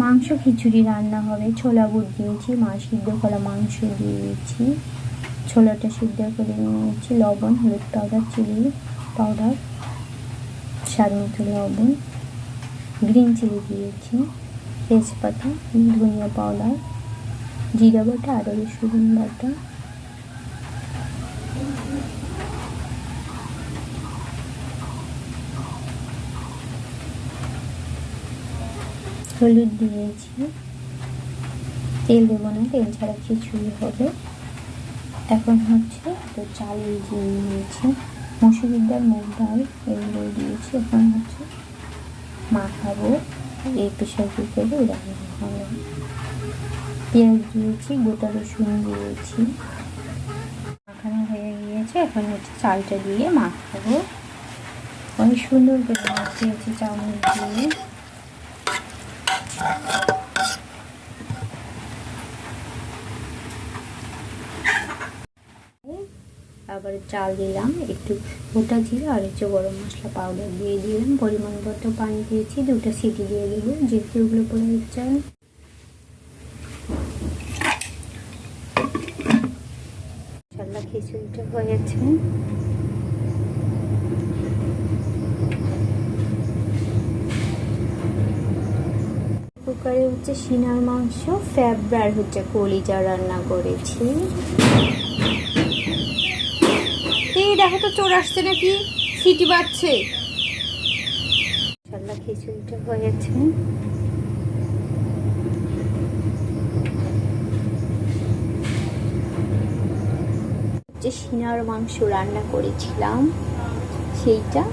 মাংস খিচুড়ি রান্না হবে। ছোলা বুট দিয়েছি, মা সিদ্ধ করা মাংস দিয়েছি। ছোলাটা সিদ্ধ করে নিয়েছি, লবণ, হলুদ পাউডার, চিলি পাউডার, স্বাদ মতো লবণ, গ্রিন চিলি দিয়েছি, তেজপাতা, ধনিয়া পাউডার, জিরা বাটা, আদা রসুন বাটা হলুদ দিয়েছি। তেল দেবো না, তেল ছাড়া খিচুড়ি হবে। এখন হচ্ছে তো চাল দিয়ে নিয়েছি মসুরির ডাল, মুগ ডাল, এগুলো দিয়েছি। এখন হচ্ছে মাখাবো। এই প্রেশার কুকারে রান্না হবে। পেঁয়াজ দিয়েছি, গোটা রসুন দিয়েছি। মাখানো হয়ে গিয়েছে। এখন হচ্ছে চালটা দিয়ে মাখাবো। অনেক সুন্দর করে মাখিয়েছি চাউমিন দিয়ে। আবার চাল দিলাম, একটু গোটা জিরা আর হচ্ছে গরম মশলা পাউডার দিয়ে দিলাম। পরিমাণ মতো পানি দিয়েছি, দুটো সিটি দিয়ে দেবো, যেহেতু ওগুলো পরে চাল্লা খিচুড়িটা হয়েছে কুকারে হচ্ছে সিনার মাংস ফেব্রার হচ্ছে কলিজা রান্না করেছি। এই দেখো তো চোর আসছে নাকি? সিটি বাজছে। খিচুড়িটা হয়েছে যে সিনার মাংস রান্না করেছিলাম, সেইটা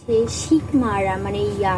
সে শিক মারা মানে ইয়া।